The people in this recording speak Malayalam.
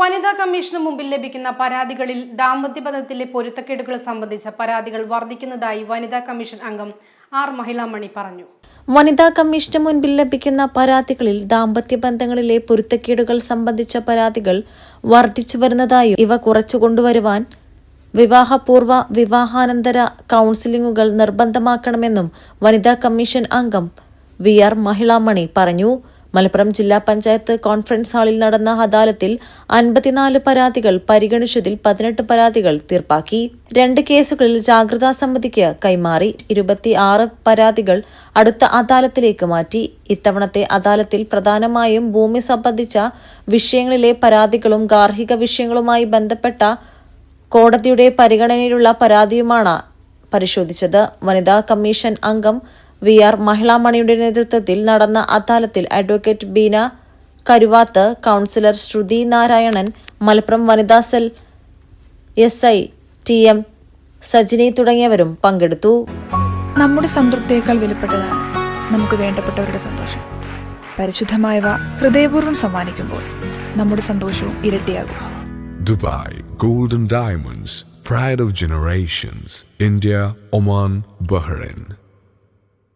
വനിതാ കമ്മീഷന് മുമ്പിൽ ലഭിക്കുന്ന പരാതികളിൽ ദാമ്പത്യപഥത്തിലെ പൊരുത്തക്കേടുകൾ സംബന്ധിച്ച പരാതികൾ വർദ്ധിക്കുന്നതായി വനിതാ കമ്മീഷൻ അംഗം ആർ മഹിളാമണി പറഞ്ഞു. വനിതാ കമ്മീഷന് മുൻപിൽ ലഭിക്കുന്ന പരാതികളിൽ ദാമ്പത്യ ബന്ധങ്ങളിലെ പൊരുത്തക്കേടുകൾ സംബന്ധിച്ച പരാതികൾ വർദ്ധിച്ചു വരുന്നതായും ഇവ കുറച്ചു കൊണ്ടുവരുവാൻ വിവാഹപൂർവ വിവാഹാനന്തര കൌൺസിലിംഗുകൾ നിർബന്ധമാക്കണമെന്നും വനിതാ കമ്മീഷൻ അംഗം വി ആർ മഹിളാമണി പറഞ്ഞു. മലപ്പുറം ജില്ലാ പഞ്ചായത്ത് കോൺഫറൻസ് ഹാളിൽ നടന്ന അദാലത്തിൽ അൻപത്തിനാല് പരാതികൾ പരിഗണിച്ചതിൽ പതിനെട്ട് പരാതികൾ തീർപ്പാക്കി. രണ്ട് കേസുകളിൽ ജാഗ്രതാ സമിതിക്ക് കൈമാറി ഇരുപത്തിയാറ് പരാതികൾ അടുത്ത അദാലത്തിലേക്ക് മാറ്റി. ഇത്തവണത്തെ അദാലത്തിൽ പ്രധാനമായും ഭൂമി സംബന്ധിച്ച വിഷയങ്ങളിലെ പരാതികളും ഗാർഹിക വിഷയങ്ങളുമായി ബന്ധപ്പെട്ട കോടതിയുടെ പരിഗണനയിലുള്ള പരാതിയുമാണ് പരിശോധിച്ചത്. വനിതാ കമ്മീഷൻ അംഗം വി ആർ മഹിളാമണിയുടെ നേതൃത്വത്തിൽ നടന്ന അദാലത്തിൽ അഡ്വക്കേറ്റ് ബീന കരുവാത്ത് കൌൺസിലർ ശ്രുതി നാരായണൻ മലപ്പുറം വനിതാ cell S I T M Sajini തുടങ്ങിയവരും പങ്കെടുത്തു. നമ്മുടെ സംതൃപ്തിയേക്കാൾ വിലപ്പെട്ടതാണ് നമുക്ക് വേണ്ടപ്പെട്ടവരുടെ സന്തോഷം. പരിശുദ്ധമായവ ഹൃദയപൂർവം സമ്മാനിക്കുമ്പോൾ നമ്മുടെ സന്തോഷവും ഇരട്ടിയാകും. Dubai golden diamonds pride of generations India Oman Bahrain.